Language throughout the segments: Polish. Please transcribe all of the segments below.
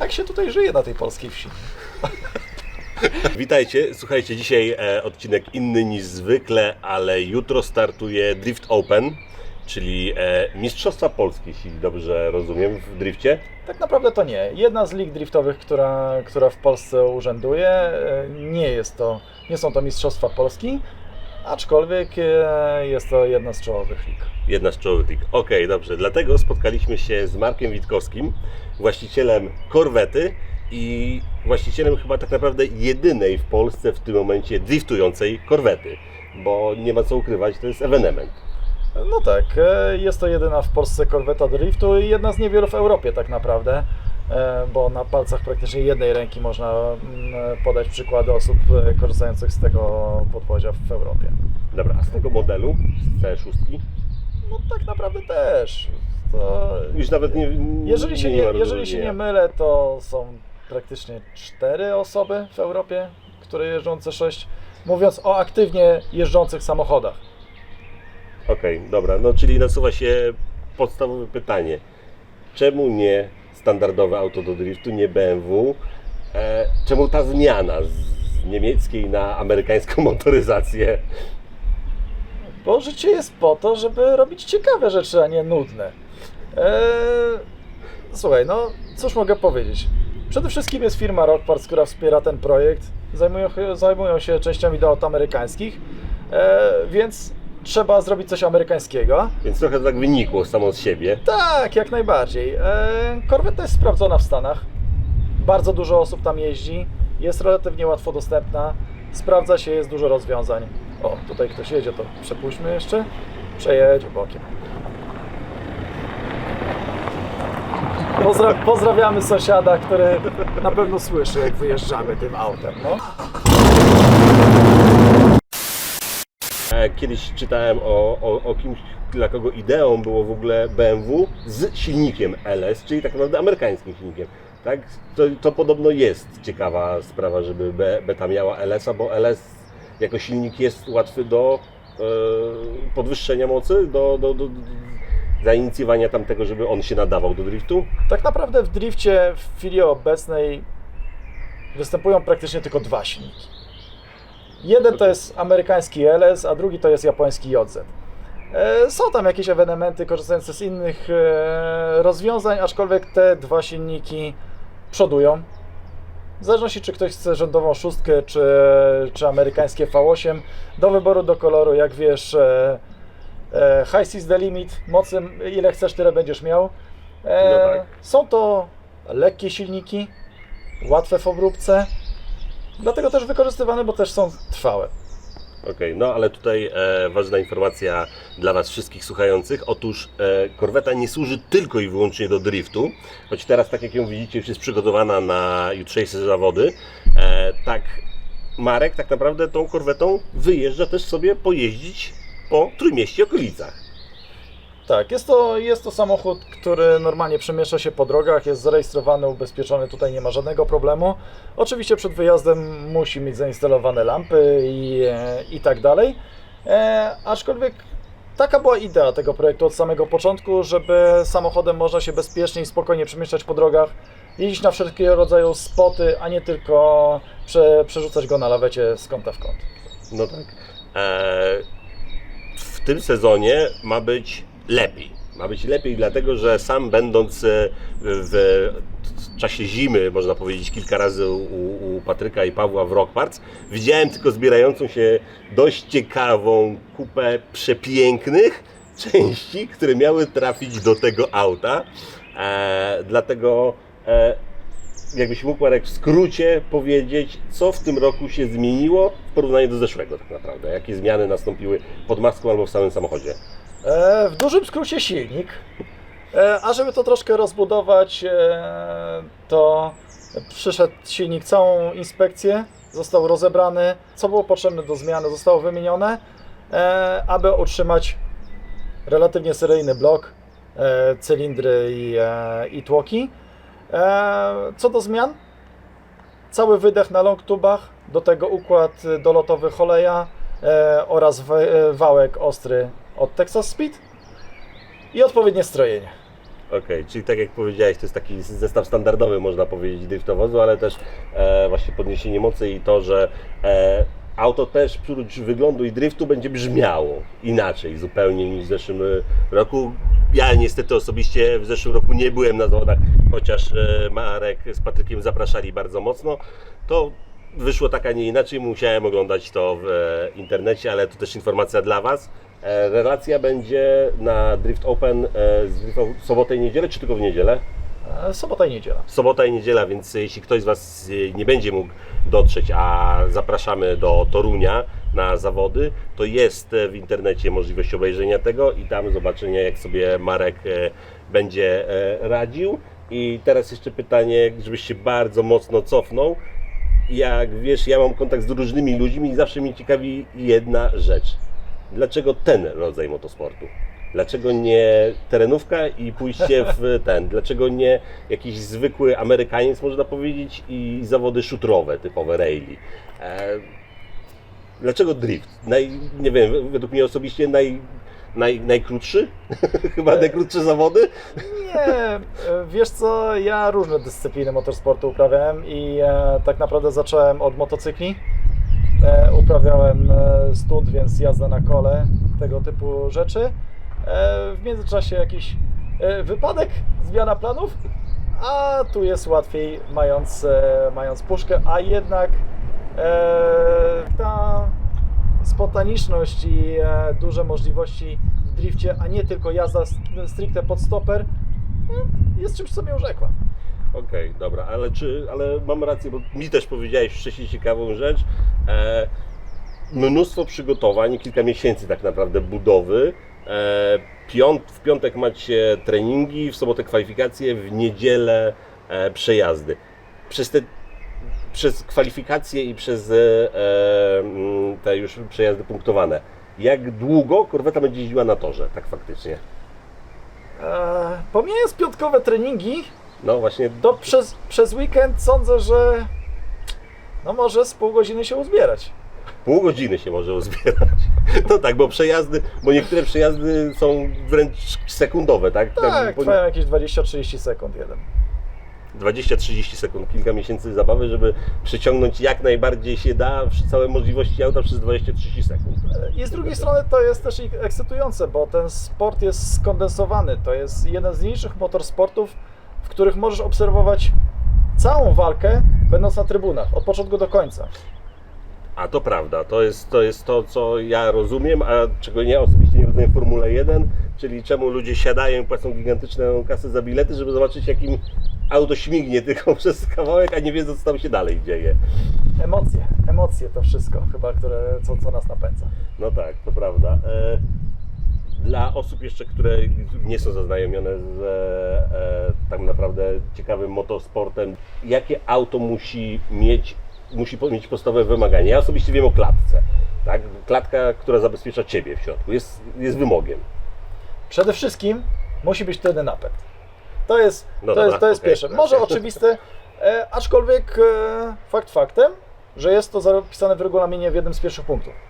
Tak się tutaj żyje na tej polskiej wsi. Witajcie, słuchajcie, dzisiaj e, odcinek inny niż zwykle, ale jutro startuje Drift Open, czyli e, Mistrzostwa Polski, jeśli dobrze rozumiem, w drifcie. Tak naprawdę to nie. Jedna z lig driftowych, która, która w Polsce urzęduje, e, nie jest to, nie są to Mistrzostwa Polski, aczkolwiek e, jest to jedna z czołowych lig. Jedna z czołowych lig. Okej, dobrze. Dlatego spotkaliśmy się z Markiem Witkowskim, właścicielem korwety i właścicielem chyba tak naprawdę jedynej w Polsce w tym momencie driftującej korwety, bo nie ma co ukrywać, to jest ewenement. No tak, e, jest to jedyna w Polsce korweta driftu i jedna z niewielu w Europie tak naprawdę, bo na palcach praktycznie jednej ręki można mm, podać przykłady osób e, korzystających z tego podwozia w Europie. Dobra, a z tego modelu, z C6, No tak naprawdę też. To już nawet nie. Jeżeli się nie, ma jeżeli się nie mylę, to są praktycznie cztery osoby w Europie, które jeżdżą C6. Mówiąc o aktywnie jeżdżących samochodach. Okej, dobra, no czyli nasuwa się podstawowe pytanie. Czemu nie standardowe auto do driftu, nie BMW? E, czemu ta zmiana z niemieckiej na amerykańską motoryzację? Bo życie jest po to, żeby robić ciekawe rzeczy, a nie nudne. Eee, słuchaj, no cóż mogę powiedzieć? Przede wszystkim jest firma Rockparts, która wspiera ten projekt. Zajmują, zajmują się częściami do aut amerykańskich, eee, więc trzeba zrobić coś amerykańskiego. Więc trochę to tak wynikło samo z siebie. Tak, jak najbardziej. E, Korweta jest sprawdzona w Stanach. Bardzo dużo osób tam jeździ. Jest relatywnie łatwo dostępna. Sprawdza się, jest dużo rozwiązań. O, tutaj ktoś jedzie, to przepuśćmy jeszcze. Przejedzie bokiem. Pozdra pozdrawiamy sąsiada, który na pewno słyszy, jak wyjeżdżamy tym autem. No. E, Kiedyś czytałem o, o, o kimś, dla kogo ideą było w ogóle BMW z silnikiem LS, czyli tak naprawdę amerykańskim silnikiem. Tak? To, to podobno jest ciekawa sprawa, żeby be, beta miała LS-a, bo LS jako silnik jest łatwy do e, podwyższenia mocy, do, do, do, do zainicjowania tamtego, żeby on się nadawał do driftu. Tak naprawdę w drifcie w chwili obecnej występują praktycznie tylko dwa silniki. Jeden to jest amerykański LS, a drugi to jest japoński JZ. E, Są tam jakieś ewenementy korzystające z innych e, rozwiązań, aczkolwiek te dwa silniki przodują. W zależności czy ktoś chce rzędową szóstkę, czy, czy amerykańskie V8, do wyboru, do koloru, jak wiesz, e, high is the limit, mocy ile chcesz, tyle będziesz miał. No tak. Są to lekkie silniki, łatwe w obróbce, dlatego też wykorzystywane, bo też są trwałe. Okej, no ale tutaj e, ważna informacja dla Was wszystkich słuchających. Otóż e, korweta nie służy tylko i wyłącznie do driftu, choć teraz, tak jak ją widzicie, już jest przygotowana na jutrzejsze zawody. E, tak, Marek tak naprawdę tą korwetą wyjeżdża też sobie pojeździć po Trójmieście okolicach. Tak, jest to, jest to samochód, który normalnie przemieszcza się po drogach, jest zarejestrowany, ubezpieczony, tutaj nie ma żadnego problemu. Oczywiście przed wyjazdem musi mieć zainstalowane lampy i, i tak dalej. E, aczkolwiek taka była idea tego projektu od samego początku, żeby samochodem można się bezpiecznie i spokojnie przemieszczać po drogach, jeździć na wszelkiego rodzaju spoty, a nie tylko prze, przerzucać go na lawecie z kąta w kąt. No tak. E, w tym sezonie ma być lepiej. Ma być lepiej, dlatego że sam będąc e, w czasie zimy, można powiedzieć kilka razy u, u Patryka i Pawła w Rockparts, widziałem tylko zbierającą się dość ciekawą kupę przepięknych części, które miały trafić do tego auta. E, dlatego e, jakbyś mógł Marek w skrócie powiedzieć, co w tym roku się zmieniło w porównaniu do zeszłego tak naprawdę? Jakie zmiany nastąpiły pod maską albo w samym samochodzie? E, w dużym skrócie silnik. E, a żeby to troszkę rozbudować, e, to przyszedł silnik całą inspekcję, został rozebrany. Co było potrzebne do zmiany, zostało wymienione, aby utrzymać relatywnie seryjny blok, cylindry i, tłoki. Co do zmian, cały wydech na long tubach, do tego układ dolotowy Holeja oraz wałek ostry od Texas Speed i odpowiednie strojenie. Okej, czyli tak jak powiedziałeś, to jest taki zestaw standardowy, można powiedzieć, driftowozu, ale też e, właśnie podniesienie mocy i to, że e, auto też prócz wyglądu i driftu będzie brzmiało inaczej zupełnie niż w zeszłym roku. Ja niestety osobiście w zeszłym roku nie byłem na zawodach, chociaż e, Marek z Patrykiem zapraszali bardzo mocno. To wyszło tak, a nie inaczej. Musiałem oglądać to w e, internecie, ale to też informacja dla Was. E, relacja będzie na Drift Open e, z w sobotę i niedzielę, czy tylko w niedzielę? E, Sobota i niedziela. Sobota i niedziela, więc jeśli ktoś z Was e, nie będzie mógł dotrzeć, a zapraszamy do Torunia na zawody, to jest e, w internecie możliwość obejrzenia tego i tam zobaczenia, jak sobie Marek e, będzie e, radził. I teraz jeszcze pytanie, żebyś się bardzo mocno cofnął. Jak wiesz, ja mam kontakt z różnymi ludźmi i zawsze mnie ciekawi jedna rzecz. Dlaczego ten rodzaj motosportu? Dlaczego nie terenówka i pójście w ten? Dlaczego nie jakiś zwykły amerykanizm, można powiedzieć, i zawody szutrowe, typowe rally? E, dlaczego drift? Naj, nie wiem, według mnie osobiście naj, naj, najkrótszy? Chyba najkrótsze zawody? Nie, e, wiesz co, ja różne dyscypliny motorsportu uprawiałem i e, tak naprawdę zacząłem od motocykli. E, uprawiałem e, stud, więc jazda na kole, tego typu rzeczy. E, w międzyczasie jakiś wypadek, zmiana planów, a tu jest łatwiej mając, mając puszkę, a jednak ta spontaniczność i duże możliwości w drifcie, a nie tylko jazda stricte pod stoper, no, jest czymś, co mnie urzekła. Okej, dobra, ale czy, ale mam rację, bo mi też powiedziałeś wcześniej ciekawą rzecz. E, mnóstwo przygotowań, kilka miesięcy tak naprawdę budowy. E, piąt, w piątek macie treningi, w sobotę kwalifikacje, w niedzielę e, przejazdy. Przez te przez kwalifikacje i przez e, mm, te już przejazdy punktowane. Jak długo korweta będzie jeździła na torze, tak faktycznie? E, pomijając piątkowe treningi, No właśnie, to przez, przez weekend sądzę, że no może z pół godziny się uzbierać. Pół godziny się może uzbierać. No tak, bo przejazdy, bo niektóre przejazdy są wręcz sekundowe, tak? Tam Tak, po- trwają jakieś 20-30 sekund jeden. 20-30 sekund, kilka miesięcy zabawy, żeby przyciągnąć jak najbardziej się da całe możliwości auta przez 20-30 sekund. I z drugiej strony to jest też ekscytujące, bo ten sport jest skondensowany. To jest jeden z niniejszych motorsportów, w których możesz obserwować całą walkę, będąc na trybunach, od początku do końca. A to prawda, to jest, to jest to, co ja rozumiem, a czego ja osobiście nie rozumiem w Formule 1, czyli czemu ludzie siadają i płacą gigantyczną kasę za bilety, żeby zobaczyć jakim auto śmignie tylko przez kawałek, a nie wiedzą co tam się dalej dzieje. Emocje, emocje to wszystko chyba, które, co, co nas napędza. No tak, to prawda. E, Dla osób jeszcze, które nie są zaznajomione z e, e, tak naprawdę ciekawym motosportem, jakie auto musi mieć, musi mieć podstawowe wymagania? Ja osobiście wiem o klatce. Tak? Klatka, która zabezpiecza Ciebie w środku, jest, jest wymogiem. Przede wszystkim musi być wtedy napęd. To jest, No to dobra, jest, to jest okej, pierwsze. Może oczywiste, e, aczkolwiek e, fakt faktem, że jest to zapisane w regulaminie w jednym z pierwszych punktów.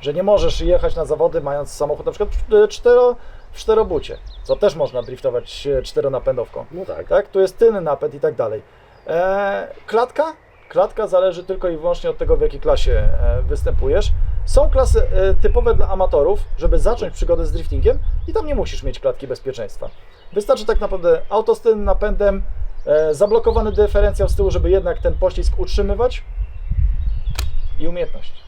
Że nie możesz jechać na zawody mając samochód na przykład w cztero, w czterobucie, co też można driftować e, czteronapędowką. No tak. Tak, tu jest tylny napęd i tak dalej. E, klatka? Klatka zależy tylko i wyłącznie od tego, w jakiej klasie e, występujesz. Są klasy e, typowe dla amatorów, żeby zacząć przygodę z driftingiem i tam nie musisz mieć klatki bezpieczeństwa. Wystarczy tak naprawdę auto z tylnym napędem, e, zablokowany dyferencjał z tyłu, żeby jednak ten poślizg utrzymywać i umiejętność.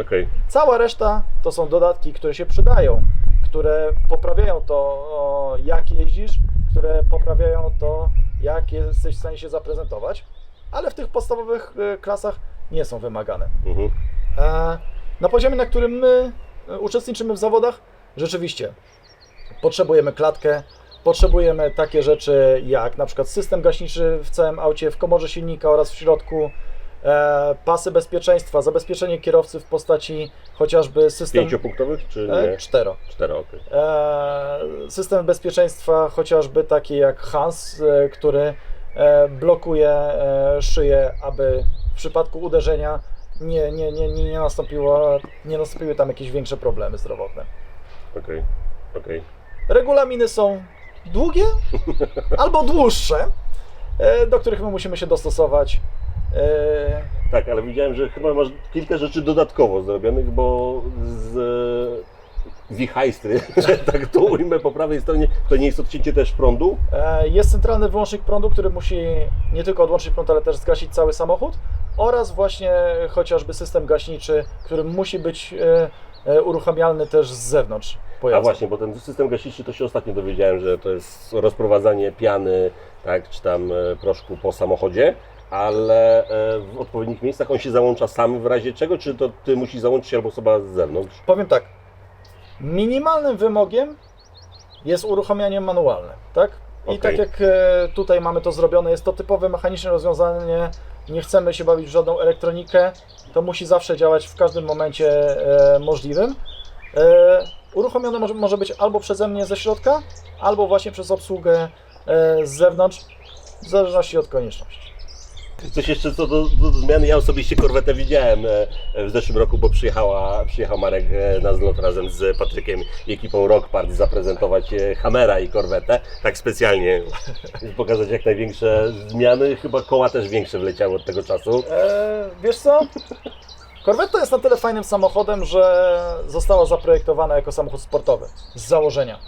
Okej. Cała reszta to są dodatki, które się przydają, które poprawiają to, o, jak jeździsz, które poprawiają to, jak jesteś w stanie się zaprezentować, ale w tych podstawowych e, klasach nie są wymagane. Mhm. E, Na poziomie, na którym my e, uczestniczymy w zawodach, rzeczywiście potrzebujemy klatkę, potrzebujemy takie rzeczy jak na przykład system gaśniczy w całym aucie, w komorze silnika oraz w środku, pasy bezpieczeństwa, zabezpieczenie kierowcy w postaci chociażby system Pięciopunktowych czy e, nie? cztero. Cztery, okej. E, System bezpieczeństwa, chociażby taki jak Hans, e, który e, blokuje e, szyję, aby w przypadku uderzenia nie, nie, nie, nie, nie, nastąpiło, nie nastąpiły tam jakieś większe problemy zdrowotne. Okej. Okej. Regulaminy są długie albo dłuższe, e, do których my musimy się dostosować. E, Tak, ale widziałem, że chyba masz kilka rzeczy dodatkowo zrobionych, bo z wichajstry, że tak to ujmę po prawej stronie, to nie jest odcięcie też prądu? E, Jest centralny wyłącznik prądu, który musi nie tylko odłączyć prąd, ale też zgasić cały samochód oraz właśnie chociażby system gaśniczy, który musi być e, e, uruchamialny też z zewnątrz A pojazdu. właśnie, bo ten system gaśniczy to się ostatnio dowiedziałem, że to jest rozprowadzanie piany, tak, czy tam e, proszku po samochodzie, ale e, w odpowiednich miejscach on się załącza sam w razie czego, czy to ty musisz załączyć albo osoba z zewnątrz? Powiem tak, minimalnym wymogiem jest uruchamianie manualne, tak? I Okej. tak jak e, tutaj mamy to zrobione, jest to typowe mechaniczne rozwiązanie, nie chcemy się bawić w żadną elektronikę, to musi zawsze działać w każdym momencie e, możliwym. Uruchomione może, może być albo przeze mnie ze środka, albo właśnie przez obsługę z zewnątrz, w zależności od konieczności. Coś jeszcze co do, do zmiany, ja osobiście korwetę widziałem e, w zeszłym roku, bo przyjechała, przyjechał Marek e, na zlot razem z Patrykiem i ekipą Rock Party zaprezentować e, Hammera i korwetę, tak specjalnie, pokazać jak największe zmiany, chyba koła też większe wleciały od tego czasu. E, wiesz co? Corvette jest na tyle fajnym samochodem, że została zaprojektowana jako samochód sportowy z założenia.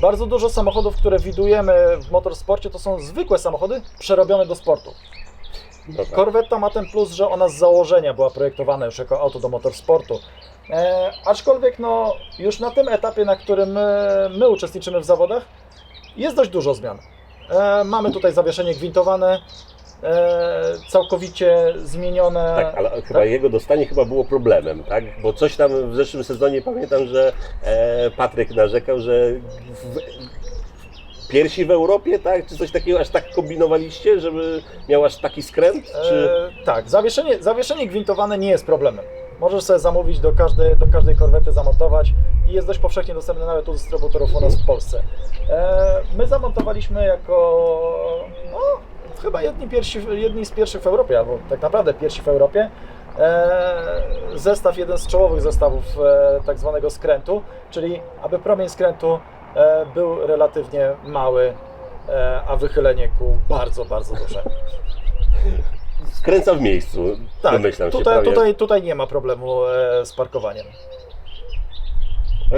Bardzo dużo samochodów, które widujemy w motorsporcie, to są zwykłe samochody przerobione do sportu. No tak. Corvetta ma ten plus, że ona z założenia była projektowana już jako auto do motorsportu. E, aczkolwiek no, już na tym etapie, na którym my, my uczestniczymy w zawodach, jest dość dużo zmian. E, mamy tutaj zawieszenie gwintowane, e, całkowicie zmienione. Tak, ale chyba jego dostanie chyba było problemem, tak? Bo coś tam w zeszłym sezonie pamiętam, że e, Patryk narzekał, że w, piersi w Europie, tak? Czy coś takiego aż tak kombinowaliście, żeby miał aż taki skręt? Czy... E, tak, zawieszenie, zawieszenie gwintowane nie jest problemem. Możesz sobie zamówić do każdej, do każdej korwety, zamontować i jest dość powszechnie dostępne nawet u dystrybutorów u nas w Polsce. E, my zamontowaliśmy jako no, chyba jedni, pierwsi, jedni z pierwszych w Europie, albo tak naprawdę pierwsi w Europie, e, zestaw, jeden z czołowych zestawów e, tak zwanego skrętu, czyli aby promień skrętu e, był relatywnie mały, e, a wychylenie kół bardzo, bardzo duże. Skręca w miejscu, Tak, domyślam się tutaj, prawie. tutaj, tutaj nie ma problemu e, z parkowaniem.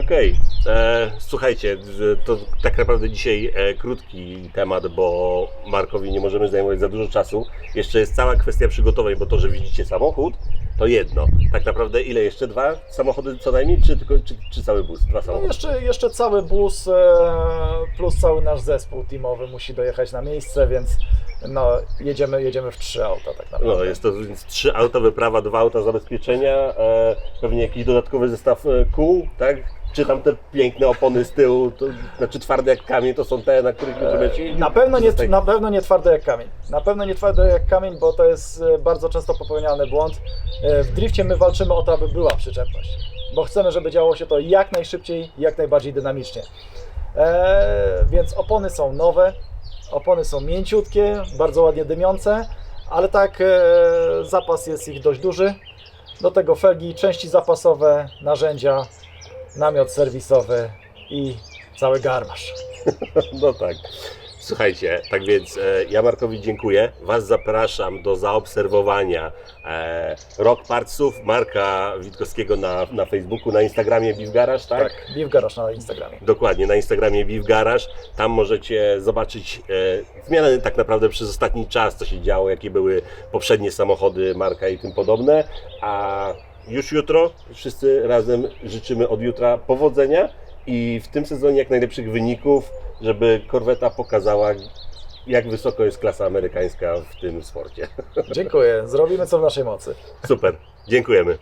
Okej, e, słuchajcie, to tak naprawdę dzisiaj e, krótki temat, bo Markowi nie możemy zajmować za dużo czasu. Jeszcze jest cała kwestia przygotowań, bo to, że widzicie samochód, to jedno. Tak naprawdę ile jeszcze? Dwa samochody co najmniej, czy, tylko, czy, czy cały bus? Dwa No samochody. jeszcze, jeszcze cały bus e, plus cały nasz zespół teamowy musi dojechać na miejsce, więc no, jedziemy, jedziemy w trzy auta tak naprawdę. No, jest to więc trzy auta wyprawa, dwa auta zabezpieczenia, e, pewnie jakiś dodatkowy zestaw e, kół, tak? Czy tam te piękne opony z tyłu, to, znaczy twarde jak kamień, to są te, na których będziemy jeździć? Na pewno, nie, na pewno nie twarde jak kamień. Na pewno nie twarde jak kamień, bo to jest e, bardzo często popełniany błąd. E, W drifcie my walczymy o to, aby była przyczepność, bo chcemy, żeby działo się to jak najszybciej, jak najbardziej dynamicznie. E, więc opony są nowe, opony są mięciutkie, bardzo ładnie dymiące, ale tak e, zapas jest ich dość duży. Do tego felgi, części zapasowe, narzędzia, namiot serwisowy i cały garmasz. No tak. Słuchajcie, tak więc e, ja Markowi dziękuję. Was zapraszam do zaobserwowania e, Rock Partsów Marka Witkowskiego na, na Facebooku, na Instagramie Beef Garage, tak? Tak, Beef Garage na Instagramie. Dokładnie, na Instagramie Beef Garage. Tam możecie zobaczyć e, zmiany tak naprawdę przez ostatni czas, co się działo, jakie były poprzednie samochody Marka i tym podobne. A już jutro wszyscy razem życzymy od jutra powodzenia i w tym sezonie jak najlepszych wyników, żeby korweta pokazała, jak wysoko jest klasa amerykańska w tym sporcie. Dziękuję. Zrobimy co w naszej mocy. Super, dziękujemy.